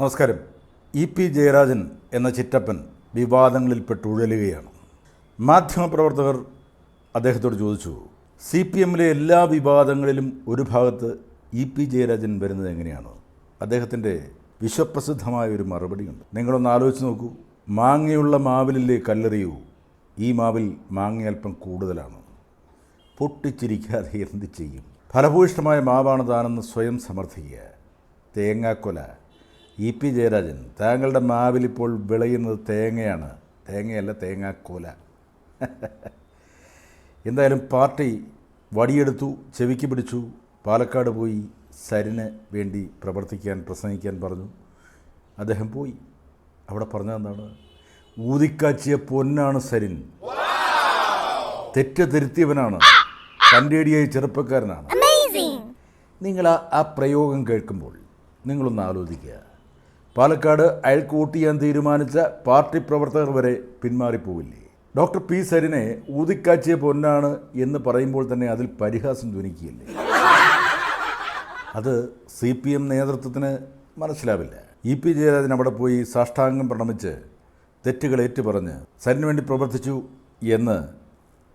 നമസ്കാരം. E P Jayarajan എന്ന ചിറ്റപ്പൻ വിവാദങ്ങളിൽ പെട്ടുഴലുകയാണ് മാധ്യമപ്രവർത്തകർ അദ്ദേഹത്തോട് ചോദിച്ചു സി പി എമ്മിലെ എല്ലാ വിവാദങ്ങളിലും ഒരു ഭാഗത്ത് ഇ പി ജയരാജൻ വരുന്നത് എങ്ങനെയാണ്? അദ്ദേഹത്തിന്റെ വിശ്വപ്രസിദ്ധമായ ഒരു മറുപടിയുണ്ട്. നിങ്ങളൊന്ന് ആലോചിച്ച് നോക്കൂ. മാങ്ങയുള്ള മാവിലില്ലേ കല്ലെറിയൂ? ഈ മാവിൽ മാങ്ങ അല്പം കൂടുതലാണ്. പൊട്ടിച്ചിരിക്കാതെ എന്ത് ചെയ്യും? ഫലഭൂയിഷ്ടമായ മാവാണ് താനെന്ന് സ്വയം സമർത്ഥിക്കുക. തേങ്ങാക്കൊല ഇ പി ജയരാജൻ താങ്കളുടെ മാവിൽ ഇപ്പോൾ വിളയുന്നത് തേങ്ങയാണ്. തേങ്ങയല്ല തേങ്ങാക്കോല എന്തായാലും പാർട്ടി വടിയെടുത്തു ചെവിക്ക് പിടിച്ചു. പാലക്കാട് പോയി സരിന് വേണ്ടി പ്രവർത്തിക്കാൻ പ്രസംഗിക്കാൻ പറഞ്ഞു. അദ്ദേഹം പോയി. അവിടെ പറഞ്ഞതെന്താണ് ഊതിക്കാച്ചിയ പൊന്നാണ് സരിൻ. തെറ്റ് തിരുത്തിയവനാണ് തന്റെടിയായ ചെറുപ്പക്കാരനാണ്. നിങ്ങൾ ആ ആ പ്രയോഗം കേൾക്കുമ്പോൾ നിങ്ങളൊന്ന് ആലോചിക്കുക. പാലക്കാട് അയൽക്ക് വോട്ട് ചെയ്യാൻ തീരുമാനിച്ച പാർട്ടി പ്രവർത്തകർ വരെ പിന്മാറിപ്പോവില്ലേ? ഡോക്ടർ പി സരിനെ ഊതിക്കാച്ചിയ പൊന്നാണ് എന്ന് പറയുമ്പോൾ തന്നെ അതിൽ പരിഹാസം ധ്വനിക്കുകയില്ലേ? അത് സി പി എം നേതൃത്വത്തിന് മനസ്സിലാവില്ല. ഇ പി ജയരാജൻ അവിടെ പോയി സാഷ്ടാംഗം പ്രണമിച്ച് തെറ്റുകൾ ഏറ്റുപറഞ്ഞ് സരിന് വേണ്ടി പ്രവർത്തിച്ചു എന്ന്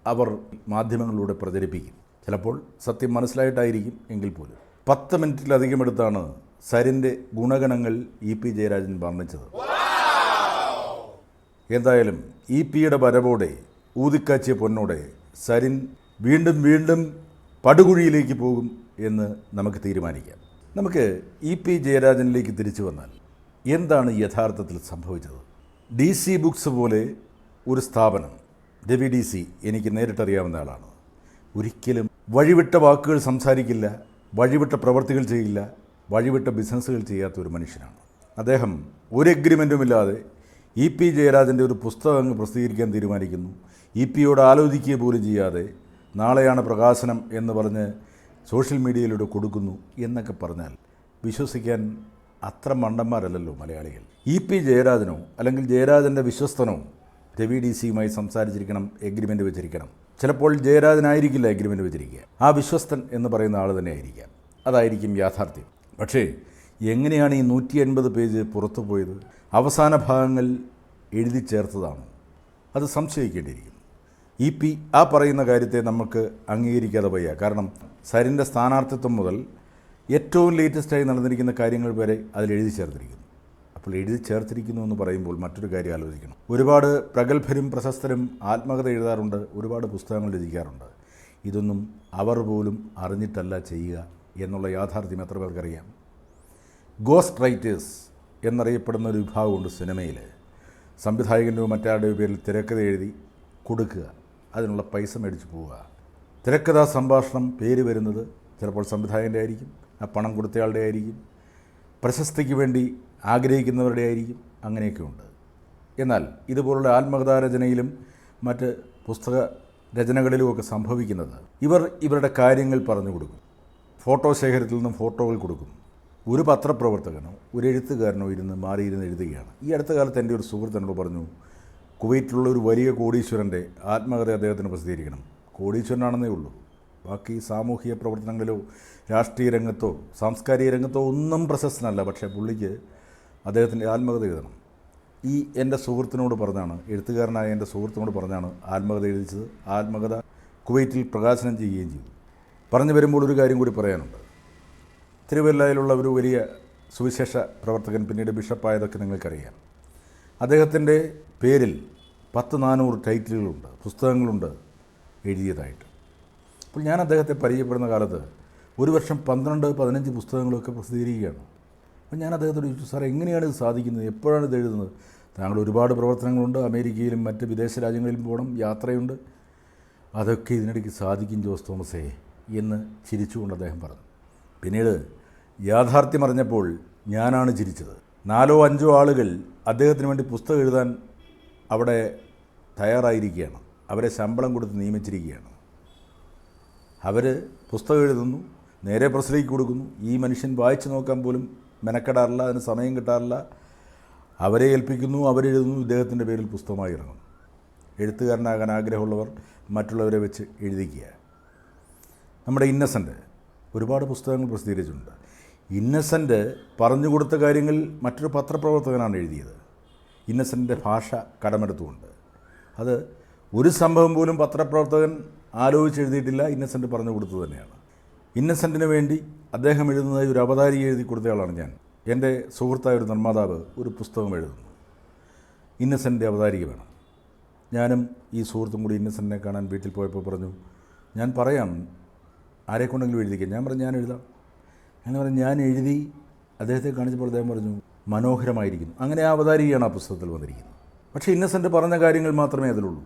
അവർ മാധ്യമങ്ങളിലൂടെ പ്രചരിപ്പിക്കും. ചിലപ്പോൾ സത്യം മനസ്സിലായിട്ടായിരിക്കും എങ്കിൽ പോലും. പത്ത് മിനിറ്റിലധികം എടുത്താണ് സരിന്റെ ഗുണഗണങ്ങൾ ഇ പി ജയരാജൻ വർണിച്ചത്. എന്തായാലും ഇ പിയുടെ വരവോടെ ഊതിക്കാച്ചിയ പൊന്നോടെ സരിൻ വീണ്ടും വീണ്ടും പടുകുഴിയിലേക്ക് പോകും എന്ന് നമുക്ക് തീരുമാനിക്കാം. നമുക്ക് ഇ പി ജയരാജനിലേക്ക് തിരിച്ചു വന്നാൽ എന്താണ് യഥാർത്ഥത്തിൽ സംഭവിച്ചത്? ഡി സി ബുക്സ് പോലെ ഒരു സ്ഥാപനം രവി ഡി സി എനിക്ക് നേരിട്ടറിയാവുന്ന ആളാണ്. ഒരിക്കലും വഴിവിട്ട വാക്കുകൾ സംസാരിക്കില്ല വഴിവിട്ട പ്രവർത്തികൾ ചെയ്യില്ല വഴിവിട്ട ബിസിനസ്സുകൾ ചെയ്യാത്ത ഒരു മനുഷ്യനാണ്. അദ്ദേഹം ഒരു എഗ്രിമെന്റുമില്ലാതെ ഇ പി ജയരാജന്റെ ഒരു പുസ്തകം പ്രസിദ്ധീകരിക്കാൻ തീരുമാനിക്കുന്നു. ഇ പിയോട് ആലോചിക്കുക പോലും ചെയ്യാതെ നാളെയാണ് പ്രകാശനം എന്ന് പറഞ്ഞ് സോഷ്യൽ മീഡിയയിലൂടെ കൊടുക്കുന്നു എന്നൊക്കെ പറഞ്ഞാൽ വിശ്വസിക്കാൻ അത്ര മണ്ടന്മാരല്ലല്ലോ മലയാളികൾ. ഇ പി ജയരാജനോ അല്ലെങ്കിൽ ജയരാജന്റെ വിശ്വസ്തനോ രവി ഡി സിയുമായി സംസാരിച്ചിരിക്കണം എഗ്രിമെന്റ് വെച്ചിരിക്കണം. ചിലപ്പോൾ ജയരാജനായിരിക്കില്ല എഗ്രിമെന്റ് വെച്ചിരിക്കുക. ആ വിശ്വസ്തൻ എന്ന് പറയുന്ന ആൾ തന്നെ ആയിരിക്കാം അതായിരിക്കും യാഥാർത്ഥ്യം. പക്ഷേ എങ്ങനെയാണ് ഈ നൂറ്റി എൺപത് പേജ് പുറത്തു പോയത്? അവസാന ഭാഗങ്ങൾ എഴുതി ചേർത്തതാണ്. അത് സംശയിക്കേണ്ടിയിരിക്കുന്നു. ഇ പി ആ പറയുന്ന കാര്യത്തെ നമുക്ക് അംഗീകരിക്കാതെ വയ്യ. കാരണം സരിന്റെ സ്ഥാനാർത്ഥിത്വം മുതൽ ഏറ്റവും ലേറ്റസ്റ്റായി നടന്നിരിക്കുന്ന കാര്യങ്ങൾ വരെ അതിൽ എഴുതി ചേർത്തിരിക്കുന്നു. അപ്പോൾ എഴുതി ചേർത്തിരിക്കുന്നു എന്ന് പറയുമ്പോൾ മറ്റൊരു കാര്യം ആലോചിക്കണം. ഒരുപാട് പ്രഗത്ഭരും പ്രശസ്തരും ആത്മകഥ എഴുതാറുണ്ട്. ഒരുപാട് പുസ്തകങ്ങൾ രചിക്കാറുണ്ട്. ഇതൊന്നും അവർ പോലും അറിഞ്ഞിട്ടല്ല ചെയ്യുക എന്നുള്ള യാഥാർത്ഥ്യം എത്ര പേർക്കറിയാം? ഗോസ്റ്റ് റൈറ്റേഴ്സ് എന്നറിയപ്പെടുന്ന ഒരു വിഭാഗമുണ്ട് സിനിമയിൽ സംവിധായകന്റെയോ മറ്റാരുടെയോ പേരിൽ തിരക്കഥ എഴുതി കൊടുക്കുക. അതിനുള്ള പൈസ മേടിച്ച് പോവുക. തിരക്കഥാ സംഭാഷണം പേര് വരുന്നത് ചിലപ്പോൾ സംവിധായകന്റെ ആയിരിക്കും ആ പണം കൊടുത്തയാളുടെ ആയിരിക്കും പ്രശസ്തിക്ക് വേണ്ടി ആഗ്രഹിക്കുന്നവരുടെ ആയിരിക്കും അങ്ങനെയൊക്കെ ഉണ്ട് എന്നാൽ ഇതുപോലുള്ള ആത്മകഥാരചനയിലും മറ്റ് പുസ്തക രചനകളിലുമൊക്കെ സംഭവിക്കുന്നത് ഇവർ ഇവരുടെ കാര്യങ്ങൾ പറഞ്ഞു കൊടുക്കും. ഫോട്ടോ ശേഖരത്തിൽ നിന്നും ഫോട്ടോകൾ കൊടുക്കും. ഒരു പത്രപ്രവർത്തകനോ ഒരു എഴുത്തുകാരനോ ഇരുന്ന് മാറിയിരുന്ന് എഴുതുകയാണ്. ഈ അടുത്ത കാലത്ത് എന്റെ ഒരു സുഹൃത്ത് എന്നോട് പറഞ്ഞു കുവൈറ്റിലുള്ള ഒരു വലിയ കോടീശ്വരന്റെ ആത്മകഥ അദ്ദേഹത്തിന് പ്രസിദ്ധീകരിക്കണം. കോടീശ്വരനാണെന്നേ ഉള്ളൂ. ബാക്കി സാമൂഹിക പ്രവർത്തനങ്ങളിലോ രാഷ്ട്രീയ രംഗത്തോ സാംസ്കാരിക രംഗത്തോ ഒന്നും പ്രശസ്തനല്ല. പക്ഷേ പുള്ളിക്ക് അദ്ദേഹത്തിന്റെ ആത്മകഥ എഴുതണം. ഈ എന്റെ സുഹൃത്തിനോട് പറഞ്ഞാണ് എഴുത്തുകാരനായ എന്റെ സുഹൃത്തിനോട് പറഞ്ഞാണ് ആത്മകഥ എഴുതിച്ചത്. ആത്മകഥ കുവൈറ്റിൽ പ്രകാശനം ചെയ്യുകയും ചെയ്തു. പറഞ്ഞു വരുമ്പോൾ ഒരു കാര്യം കൂടി പറയാനുണ്ട്. തിരുവല്ലയിലുള്ള ഒരു വലിയ സുവിശേഷ പ്രവർത്തകൻ പിന്നീട് ബിഷപ്പായതൊക്കെ നിങ്ങൾക്കറിയാം. അദ്ദേഹത്തിന്റെ പേരിൽ പത്ത് നാനൂറ് ടൈറ്റിലുകളുണ്ട് പുസ്തകങ്ങളുണ്ട് എഴുതിയതായിട്ട്. അപ്പോൾ ഞാൻ അദ്ദേഹത്തെ പരിചയപ്പെടുന്ന കാലത്ത് ഒരു വർഷം പന്ത്രണ്ട് പതിനഞ്ച് പുസ്തകങ്ങളൊക്കെ പ്രസിദ്ധീകരിക്കുകയാണ്. അപ്പോൾ ഞാൻ അദ്ദേഹത്തോട് ചോദിച്ചു സാർ എങ്ങനെയാണ് ഇത് സാധിക്കുന്നത്? എപ്പോഴാണ് ഇത് എഴുതുന്നത്? താങ്കൾ ഒരുപാട് പ്രവർത്തനങ്ങളുണ്ട്. അമേരിക്കയിലും മറ്റ് വിദേശ രാജ്യങ്ങളിലും പോകണം യാത്രയുണ്ട്. അതൊക്കെ ഇതിനിടയ്ക്ക് സാധിക്കും ജോസ് തോമസേ. എന്ന് ചിരിച്ചുകൊണ്ട് അദ്ദേഹം പറഞ്ഞു. പിന്നീട് യാഥാർത്ഥ്യം അറിഞ്ഞപ്പോൾ ഞാനാണ് ചിരിച്ചത്. നാലോ അഞ്ചോ ആളുകൾ അദ്ദേഹത്തിന് വേണ്ടി പുസ്തകം എഴുതാൻ അവിടെ തയ്യാറായിരിക്കുകയാണ്. അവരെ ശമ്പളം കൊടുത്ത് നിയമിച്ചിരിക്കുകയാണ്. അവർ പുസ്തകം എഴുതുന്നു നേരെ പ്രസിലേക്ക് കൊടുക്കുന്നു. ഈ മനുഷ്യൻ വായിച്ചു നോക്കാൻ പോലും മെനക്കെടാറില്ല അതിന് സമയം കിട്ടാറില്ല. അവരെ ഏൽപ്പിക്കുന്നു അവരെഴുതുന്നു ഇദ്ദേഹത്തിന്റെ പേരിൽ പുസ്തകമായി ഇറങ്ങുന്നു. എഴുത്തുകാരനാകാൻ ആഗ്രഹമുള്ളവർ മറ്റുള്ളവരെ വെച്ച് എഴുതിക്കുക. നമ്മുടെ ഇന്നസെന്റ് ഒരുപാട് പുസ്തകങ്ങൾ പ്രസിദ്ധീകരിച്ചിട്ടുണ്ട്. ഇന്നസെന്റ് പറഞ്ഞു കൊടുത്ത കാര്യങ്ങൾ മറ്റൊരു പത്രപ്രവർത്തകനാണ് എഴുതിയത്. ഇന്നസെന്റിന്റെ ഭാഷ കടമെടുത്തുകൊണ്ട്. അത് ഒരു സംഭവം പോലും പത്രപ്രവർത്തകൻ ആലോചിച്ച് എഴുതിയിട്ടില്ല ഇന്നസെന്റ് പറഞ്ഞു കൊടുത്തത് തന്നെയാണ്. ഇന്നസെന്റിന് വേണ്ടി അദ്ദേഹം എഴുതുന്നതായി ഒരു അവതാരിക എഴുതി കൊടുത്തയാളാണ് ഞാൻ. എന്റെ സുഹൃത്തായ ഒരു നിർമ്മാതാവ് ഒരു പുസ്തകം എഴുതുന്നു. ഇന്നസെന്റ് അവതാരിക വേണം. ഞാനും ഈ സുഹൃത്തും കൂടി ഇന്നസെന്റിനെ കാണാൻ വീട്ടിൽ പോയപ്പോൾ പറഞ്ഞു ഞാൻ പറയാം ആരെ കൊണ്ടെങ്കിലും എഴുതിക്കാം? ഞാൻ പറഞ്ഞു ഞാൻ എഴുതാം. അങ്ങനെ പറഞ്ഞു ഞാൻ എഴുതി അദ്ദേഹത്തെ കാണിച്ചപ്പോൾ അദ്ദേഹം പറഞ്ഞു മനോഹരമായിരിക്കുന്നു. അങ്ങനെ ആ അവതാരികയാണ് ആ പുസ്തകത്തിൽ വന്നിരിക്കുന്നത്. പക്ഷേ ഇന്നസെന്റ് പറഞ്ഞ കാര്യങ്ങൾ മാത്രമേ അതിലുള്ളൂ.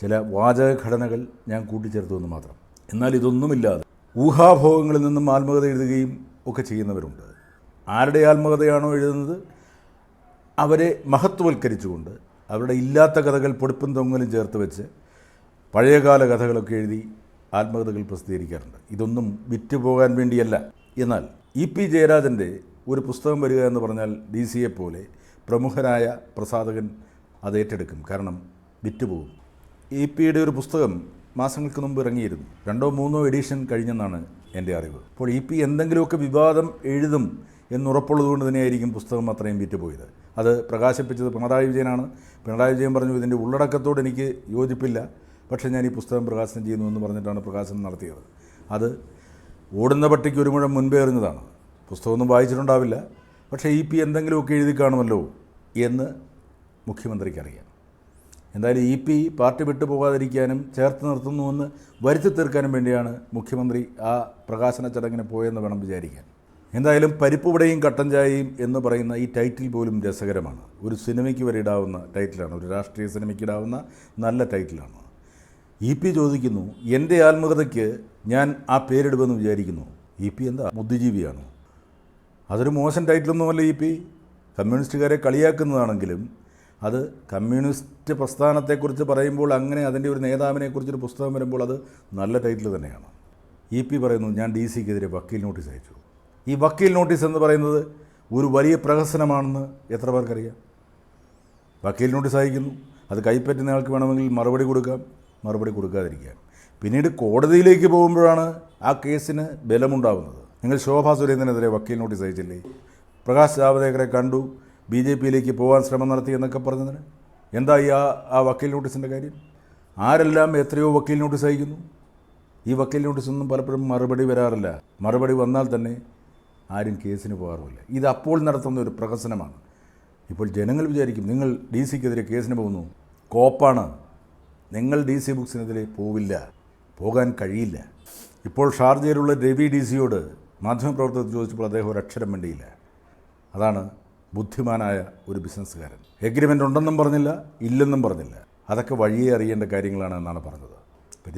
ചില വാചക ഘടനകൾ ഞാൻ കൂട്ടിച്ചേർത്തു എന്ന് മാത്രം. എന്നാൽ ഇതൊന്നുമില്ലാതെ ഊഹാഭോഗങ്ങളിൽ നിന്നും ആത്മകഥ എഴുതുകയും ഒക്കെ ചെയ്യുന്നവരുണ്ട്. ആരുടെ ആത്മകഥയാണോ എഴുതുന്നത്? അവരെ മഹത്വവൽക്കരിച്ചുകൊണ്ട് അവരുടെ ഇല്ലാത്ത കഥകൾ പൊടിപ്പും തൊങ്ങലും ചേർത്ത് വെച്ച് പഴയകാല കഥകളൊക്കെ എഴുതി ആത്മകഥകൾ പ്രസിദ്ധീകരിക്കാറുണ്ട്. ഇതൊന്നും വിറ്റുപോകാൻ വേണ്ടിയല്ല. എന്നാൽ ഇ പി ജയരാജന്റെ ഒരു പുസ്തകം വരിക എന്ന് പറഞ്ഞാൽ ഡി സിയെ പോലെ പ്രമുഖനായ പ്രസാധകൻ അത് ഏറ്റെടുക്കും. കാരണം വിറ്റുപോകും. ഇ പിയുടെ ഒരു പുസ്തകം മാസങ്ങൾക്ക് മുമ്പ് ഇറങ്ങിയിരുന്നു. രണ്ടോ മൂന്നോ എഡിഷൻ കഴിഞ്ഞെന്നാണ് എന്റെ അറിവ്. അപ്പോൾ ഇ പി എന്തെങ്കിലുമൊക്കെ വിവാദം എഴുതും എന്നുറപ്പുള്ളത് കൊണ്ട് തന്നെയായിരിക്കും പുസ്തകം അത്രയും വിറ്റുപോയത്. അത് പ്രകാശിപ്പിച്ചത് പിണറായി വിജയനാണ്. പിണറായി വിജയൻ പറഞ്ഞു ഇതിന്റെ ഉള്ളടക്കത്തോട് എനിക്ക് യോജിപ്പില്ല. പക്ഷേ ഞാൻ ഈ പുസ്തകം പ്രകാശനം ചെയ്യുന്നു എന്ന് പറഞ്ഞിട്ടാണ് പ്രകാശനം നടത്തിയത്. അത് ഓടുന്ന പട്ടിക്ക് ഒരു മുഴം മുൻപേ എറിഞ്ഞതാണ്. പുസ്തകമൊന്നും വായിച്ചിട്ടുണ്ടാവില്ല. പക്ഷേ ഇ പി എന്തെങ്കിലുമൊക്കെ എഴുതി കാണുമല്ലോ എന്ന് മുഖ്യമന്ത്രിക്കറിയാം. എന്തായാലും ഇ പി പാർട്ടി വിട്ടു പോകാതിരിക്കാനും ചേർത്ത് നിർത്തുന്നുവെന്ന് വരുത്തി തീർക്കാനും വേണ്ടിയാണ് മുഖ്യമന്ത്രി ആ പ്രകാശന ചടങ്ങിന് പോയെന്ന് വേണം വിചാരിക്കാൻ. എന്തായാലും പരിപ്പുവടയും കട്ടൻ ചായയും എന്ന് പറയുന്ന ഈ ടൈറ്റിൽ പോലും രസകരമാണ്. ഒരു സിനിമയ്ക്ക് വരെ ഇടാവുന്ന ടൈറ്റിലാണ്. ഒരു രാഷ്ട്രീയ സിനിമയ്ക്ക് ഇടാവുന്ന നല്ല ടൈറ്റിലാണ്. ഇ പി ചോദിക്കുന്നു എന്റെ ആത്മകഥയ്ക്ക് ഞാൻ ആ പേരിടുമെന്ന് വിചാരിക്കുന്നു. ഇ പി എന്താ? ബുദ്ധിജീവിയാണ്? അതൊരു മോശം ടൈറ്റിലൊന്നുമല്ല ഇ പി. കമ്മ്യൂണിസ്റ്റുകാരെ കളിയാക്കുന്നതാണെങ്കിലും അത് കമ്മ്യൂണിസ്റ്റ് പ്രസ്ഥാനത്തെക്കുറിച്ച് പറയുമ്പോൾ അങ്ങനെ അതിന്റെ ഒരു നേതാവിനെക്കുറിച്ചൊരു പുസ്തകം വരുമ്പോൾ അത് നല്ല ടൈറ്റിൽ തന്നെയാണ്. ഇ പി പറയുന്നു ഞാൻ ഡി സിക്കെതിരെ വക്കീൽ നോട്ടീസ് അയച്ചു. ഈ വക്കീൽ നോട്ടീസ് എന്ന് പറയുന്നത് ഒരു വലിയ പ്രഹസനമാണെന്ന് എത്ര പേർക്കറിയാം? വക്കീൽ നോട്ടീസ് അയക്കുന്നു. അത് കൈപ്പറ്റുന്ന ആൾക്ക് വേണമെങ്കിൽ മറുപടി കൊടുക്കാം. മറുപടി കൊടുക്കാതിരിക്കുക. പിന്നീട് കോടതിയിലേക്ക് പോകുമ്പോഴാണ് ആ കേസിന് ബലമുണ്ടാകുന്നത് നിങ്ങൾ ശോഭാ സുരേന്ദ്രനെതിരെ വക്കീൽ നോട്ടീസ് അയച്ചില്ലേ? പ്രകാശ് ജാവദേക്കറെ കണ്ടു. ബി ജെ പിയിലേക്ക് പോകാൻ ശ്രമം നടത്തി എന്നൊക്കെ പറഞ്ഞതിന്? എന്താ ഈ ആ ആ വക്കീൽ നോട്ടീസിന്റെ കാര്യം? ആരെല്ലാം എത്രയോ വക്കീൽ നോട്ടീസ് അയക്കുന്നു? ഈ വക്കീൽ നോട്ടീസൊന്നും പലപ്പോഴും മറുപടി വരാറില്ല. മറുപടി വന്നാൽ തന്നെ ആരും കേസിന് പോകാറുമില്ല. ഇത് അപ്പോൾ നടത്തുന്ന ഒരു പ്രഹസനമാണ്. ഇപ്പോൾ ജനങ്ങൾ വിചാരിക്കും നിങ്ങൾ ഡി സിക്കെതിരെ കേസിന് പോകുന്നു. കോപ്പാണ്. നിങ്ങൾ ഡി സി ബുക്സിനെതിരെ പോവില്ല പോകാൻ കഴിയില്ല. ഇപ്പോൾ ഷാർജയിലുള്ള രവി ഡി സിയോട് മാധ്യമപ്രവർത്തകർ ചോദിച്ചപ്പോൾ അദ്ദേഹം ഒരക്ഷരം വേണ്ടിയില്ല അതാണ് ബുദ്ധിമാനായ ഒരു ബിസിനസ്സുകാരൻ. എഗ്രിമെന്റ് ഉണ്ടെന്നും പറഞ്ഞില്ല ഇല്ലെന്നും പറഞ്ഞില്ല. അതൊക്കെ വഴിയെ അറിയേണ്ട കാര്യങ്ങളാണ് എന്നാണ് പറഞ്ഞത്.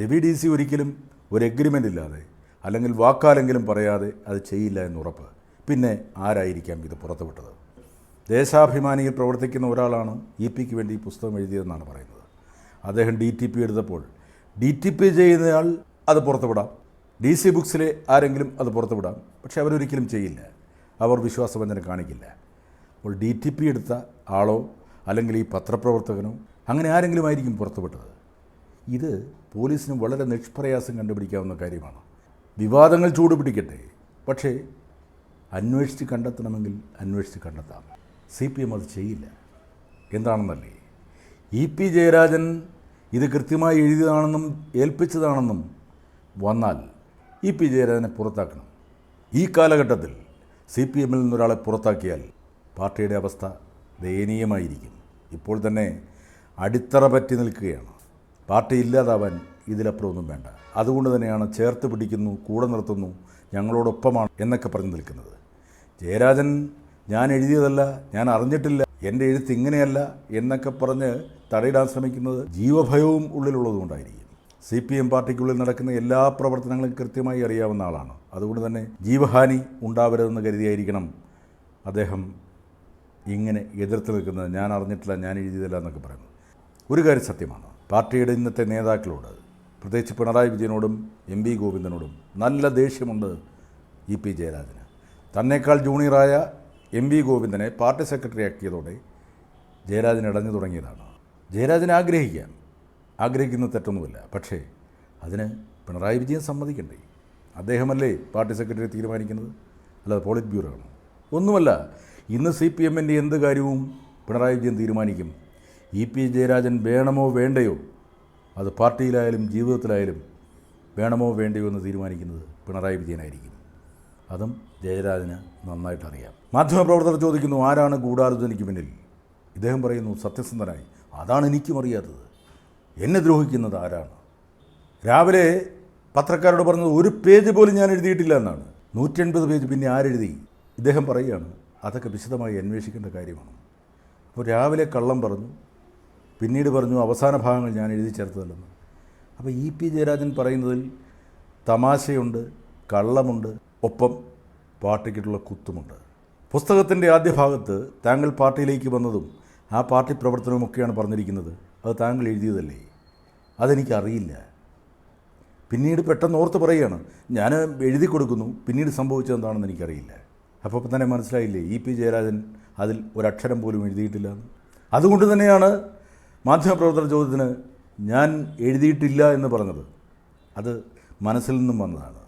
രവി ഡി സി ഒരിക്കലും ഒരു എഗ്രിമെന്റ് ഇല്ലാതെ അല്ലെങ്കിൽ വാക്കാലെങ്കിലും പറയാതെ അത് ചെയ്യില്ല എന്ന് ഉറപ്പ്. പിന്നെ ആരായിരിക്കാം ഇത് പുറത്തുവിട്ടത്? ദേശാഭിമാനിയിൽ പ്രവർത്തിക്കുന്ന ഒരാളാണ് ഇ പിക്ക് വേണ്ടി ഈ പുസ്തകം എഴുതിയതെന്നാണ് പറയുന്നത്. അദ്ദേഹം ഡി ടി പി എടുത്തപ്പോൾ. ഡി ടി പി ചെയ്യുന്നയാൾ അത് പുറത്തുവിടാം. ഡി സി ബുക്സിലെ ആരെങ്കിലും അത് പുറത്തുവിടാം. പക്ഷേ അവരൊരിക്കലും ചെയ്യില്ല. അവർ വിശ്വാസവഞ്ചന കാണിക്കില്ല. അപ്പോൾ ഡി ടി പി എടുത്ത ആളോ അല്ലെങ്കിൽ ഈ പത്രപ്രവർത്തകനോ അങ്ങനെ ആരെങ്കിലും ആയിരിക്കും പുറത്തുവിട്ടത്. ഇത് പോലീസിന് വളരെ നിഷ്പ്രയാസം കണ്ടുപിടിക്കാവുന്ന കാര്യമാണ്. വിവാദങ്ങൾ ചൂടുപിടിക്കട്ടെ. പക്ഷേ അന്വേഷിച്ച് കണ്ടെത്തണമെങ്കിൽ അന്വേഷിച്ച് കണ്ടെത്താം. സി പി എം അത് ചെയ്യില്ല. എന്താണെന്നല്ലേ? ഇ പി ജയരാജൻ ഇത് കൃത്യമായി എഴുതിയതാണെന്നും ഏൽപ്പിച്ചതാണെന്നും വന്നാൽ ഇ പി ജയരാജനെ പുറത്താക്കണം. ഈ കാലഘട്ടത്തിൽ സി പി എമ്മിൽ നിന്നൊരാളെ പുറത്താക്കിയാൽ പാർട്ടിയുടെ അവസ്ഥ ദയനീയമായിരിക്കും. ഇപ്പോൾ തന്നെ അടിത്തറ പറ്റി നിൽക്കുകയാണ്. പാർട്ടി ഇല്ലാതാവാൻ ഇതിലപ്പുറമൊന്നും വേണ്ട. അതുകൊണ്ട് തന്നെയാണ് ചേർത്ത് പിടിക്കുന്നു കൂടെ നിർത്തുന്നു ഞങ്ങളോടൊപ്പമാണ് എന്നൊക്കെ പറഞ്ഞു നിൽക്കുന്നത്. ജയരാജൻ ഞാൻ എഴുതിയതല്ല ഞാൻ അറിഞ്ഞിട്ടില്ല എന്റെ എഴുത്ത് ഇങ്ങനെയല്ല എന്നൊക്കെ പറഞ്ഞ് തടയിടാൻ ശ്രമിക്കുന്നത് ജീവഭയവും ഉള്ളിലുള്ളതുകൊണ്ടായിരിക്കും. സി പി എം പാർട്ടിക്കുള്ളിൽ നടക്കുന്ന എല്ലാ പ്രവർത്തനങ്ങളും കൃത്യമായി അറിയാവുന്ന ആളാണ്. അതുകൊണ്ട് തന്നെ ജീവഹാനി ഉണ്ടാവരുതെന്ന് കരുതിയായിരിക്കണം അദ്ദേഹം ഇങ്ങനെ എതിർത്ത് നിൽക്കുന്നത്. ഞാൻ അറിഞ്ഞിട്ടില്ല ഞാൻ എഴുതിയതല്ല എന്നൊക്കെ പറയുന്നത്. ഒരു കാര്യം സത്യമാണ്. പാർട്ടിയുടെ ഇന്നത്തെ നേതാക്കളോട് പ്രത്യേകിച്ച് പിണറായി വിജയനോടും എം വി ഗോവിന്ദനോടും നല്ല ദേഷ്യമുണ്ട് ഇ പി ജയരാജന്. തന്നേക്കാൾ ജൂനിയറായ എം വി ഗോവിന്ദനെ പാർട്ടി സെക്രട്ടറി ആക്കിയതോടെ ജയരാജൻ ഇടഞ്ഞു തുടങ്ങിയതാണ്. ജയരാജൻ ആഗ്രഹിക്കാം ആഗ്രഹിക്കുന്ന തെറ്റൊന്നുമില്ല. പക്ഷേ അതിന് പിണറായി വിജയൻ സമ്മതിക്കണ്ടേ? അദ്ദേഹമല്ലേ പാർട്ടി സെക്രട്ടറി തീരുമാനിക്കുന്നത്? അല്ലാതെ പോളിറ്റ് ബ്യൂറോ ആണ് ഒന്നുമല്ല ഇന്ന് സി പി എമ്മിന്റെ എന്ത് കാര്യവും പിണറായി വിജയൻ തീരുമാനിക്കും? ഇ പി ജയരാജൻ വേണമോ വേണ്ടയോ? അത് പാർട്ടിയിലായാലും ജീവിതത്തിലായാലും വേണമോ വേണ്ടയോ എന്ന് തീരുമാനിക്കുന്നത് പിണറായി വിജയനായിരിക്കും. അതും ജയരാജന് നന്നായിട്ടറിയാം. മാധ്യമപ്രവർത്തകർ ചോദിക്കുന്നു ആരാണ് ഗൂഢാലോചനയ്ക്ക് പിന്നിൽ? ഇദ്ദേഹം പറയുന്നു സത്യസന്ധനായി. അതാണ് എനിക്കും അറിയാത്തത്. എന്നെ ദ്രോഹിക്കുന്നത് ആരാണ്? രാവിലെ പത്രക്കാരോട് പറഞ്ഞത് ഒരു പേജ് പോലും ഞാൻ എഴുതിയിട്ടില്ല എന്നാണ്. നൂറ്റി എൺപത് പേജ് പിന്നെ ആരെഴുതി? ഇദ്ദേഹം പറയുകയാണ് അതൊക്കെ വിശദമായി അന്വേഷിക്കേണ്ട കാര്യമാണ്. അപ്പോൾ രാവിലെ കള്ളം പറഞ്ഞു പിന്നീട് പറഞ്ഞു അവസാന ഭാഗങ്ങൾ ഞാൻ എഴുതി ചേർത്തതല്ലെന്ന്. അപ്പോൾ ഇ പി ജയരാജൻ പറയുന്നതിൽ തമാശയുണ്ട് കള്ളമുണ്ട് ഒപ്പം പാർട്ടിക്കുള്ള കുത്തുമുണ്ട്. പുസ്തകത്തിന്റെ ആദ്യ ഭാഗത്ത് താങ്കൾ പാർട്ടിയിലേക്ക് വന്നതും ആ പാർട്ടി പ്രവർത്തനവുമൊക്കെയാണ് പറഞ്ഞിരിക്കുന്നത്. അത് താങ്കൾ എഴുതിയതല്ലേ? അതെനിക്കറിയില്ല. പിന്നീട് പെട്ടെന്ന് ഓർത്ത് പറയുകയാണ്. ഞാൻ എഴുതി കൊടുക്കുന്നു. പിന്നീട് സംഭവിച്ചതെന്താണെന്ന് എനിക്കറിയില്ല. അപ്പോൾ തന്നെ മനസ്സിലായില്ലേ? ഇ പി ജയരാജൻ അതിൽ ഒരക്ഷരം പോലും എഴുതിയിട്ടില്ല അതുകൊണ്ട് തന്നെയാണ് മാധ്യമപ്രവർത്തന ചോദ്യത്തിന് ഞാൻ എഴുതിയിട്ടില്ല എന്ന് പറഞ്ഞത്. അത് മനസ്സിൽ നിന്നും വന്നതാണ്.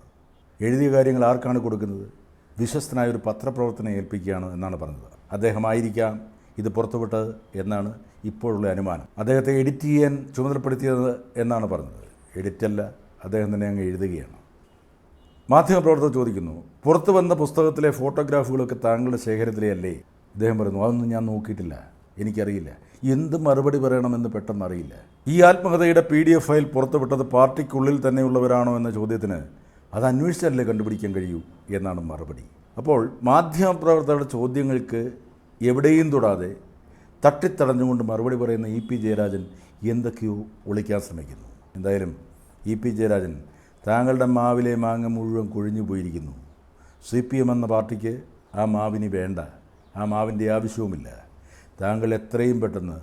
എഴുതിയ കാര്യങ്ങൾ ആർക്കാണ് കൊടുക്കുന്നത്? വിശ്വസ്തനായ ഒരു പത്രപ്രവർത്തനം ഏൽപ്പിക്കുകയാണ് എന്നാണ് പറഞ്ഞത്. അദ്ദേഹമായിരിക്കാം ഇത് പുറത്തുവിട്ടത് എന്നാണ് ഇപ്പോഴുള്ള അനുമാനം. അദ്ദേഹത്തെ എഡിറ്റ് ചെയ്യാൻ ചുമതലപ്പെടുത്തിയത് എന്നാണ് പറഞ്ഞത്. എഡിറ്റല്ല അദ്ദേഹം തന്നെ അങ്ങ് എഴുതുകയാണ്. മാധ്യമപ്രവർത്തകർ ചോദിക്കുന്നു പുറത്തു വന്ന പുസ്തകത്തിലെ ഫോട്ടോഗ്രാഫുകളൊക്കെ താങ്കളുടെ ശേഖരത്തിലെ അല്ലേ അദ്ദേഹം പറയുന്നു അതൊന്നും ഞാൻ നോക്കിയിട്ടില്ല. എനിക്കറിയില്ല. എന്ത് മറുപടി പറയണമെന്ന് പെട്ടെന്ന് അറിയില്ല ഈ ആത്മകഥയുടെ പി ഡി എഫ് ഫയൽ പുറത്തുവിട്ടത് പാർട്ടിക്കുള്ളിൽ തന്നെയുള്ളവരാണോ എന്ന ചോദ്യത്തിന് അത് അന്വേഷിച്ചല്ലേ കണ്ടുപിടിക്കാൻ കഴിയൂ എന്നാണ് മറുപടി. അപ്പോൾ മാധ്യമപ്രവർത്തകരുടെ ചോദ്യങ്ങൾക്ക് എവിടെയും തൊടാതെ തട്ടിത്തടഞ്ഞുകൊണ്ട് മറുപടി പറയുന്ന ഇ പി ജയരാജൻ എന്തൊക്കെയോ ഒളിക്കാൻ ശ്രമിക്കുന്നു. എന്തായാലും ഇ പി ജയരാജൻ താങ്കളുടെ മാവിലെ മാങ്ങ മുഴുവൻ കൊഴിഞ്ഞു പോയിരിക്കുന്നു. സി പി എം എന്ന പാർട്ടിക്ക് ആ മാവിന് വേണ്ട ആ മാവിന്റെ ആവശ്യവുമില്ല. താങ്കൾ എത്രയും പെട്ടെന്ന്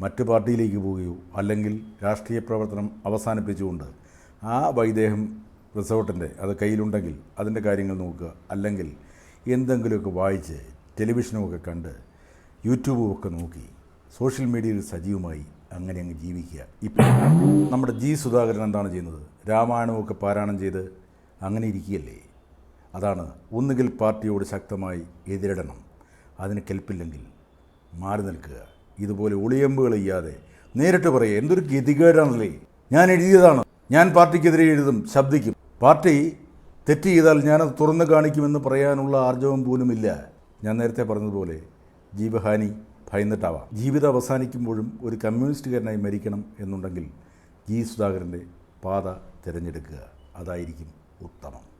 മറ്റു പാർട്ടിയിലേക്ക് പോവുകയോ അല്ലെങ്കിൽ രാഷ്ട്രീയ പ്രവർത്തനം അവസാനിപ്പിച്ചുകൊണ്ട് ആ വൈദേഹം റിസോർട്ടിന്റെ അത് കയ്യിലുണ്ടെങ്കിൽ അതിന്റെ കാര്യങ്ങൾ നോക്കുക അല്ലെങ്കിൽ എന്തെങ്കിലുമൊക്കെ വായിച്ച് ടെലിവിഷനുമൊക്കെ കണ്ട് യൂട്യൂബും ഒക്കെ നോക്കി സോഷ്യൽ മീഡിയയിൽ സജീവമായി അങ്ങനെ അങ്ങ് ജീവിക്കുക. ഇപ്പോൾ നമ്മുടെ ജി സുധാകരൻ എന്താണ് ചെയ്യുന്നത്? രാമായണമൊക്കെ പാരായണം ചെയ്ത് അങ്ങനെ ഇരിക്കുകയല്ലേ? അതാണ് ഒന്നുകിൽ പാർട്ടിയോട് ശക്തമായി എതിരിടണം അതിന് കെൽപ്പില്ലെങ്കിൽ മാറി നിൽക്കുക. ഇതുപോലെ ഒളിയമ്പുകൾ ചെയ്യാതെ നേരിട്ട് പറയുക എന്തൊരു ഗതികേടാണല്ലേ? ഞാൻ എഴുതിയതാണ്. ഞാൻ പാർട്ടിക്കെതിരെ എഴുതും ശബ്ദിക്കും. പാർട്ടി തെറ്റ് ചെയ്താൽ ഞാനത് തുറന്നു കാണിക്കുമെന്ന് പറയാനുള്ള ആർജവം പോലുമില്ല. ഞാൻ നേരത്തെ പറഞ്ഞതുപോലെ ജീവഹാനി ഭയന്നിട്ടാവാം. ജീവിതം അവസാനിക്കുമ്പോഴും ഒരു കമ്മ്യൂണിസ്റ്റുകാരനായി മരിക്കണം എന്നുണ്ടെങ്കിൽ ജി സുധാകരന്റെ പാത തിരഞ്ഞെടുക്കുക. അതായിരിക്കും ഉത്തമം.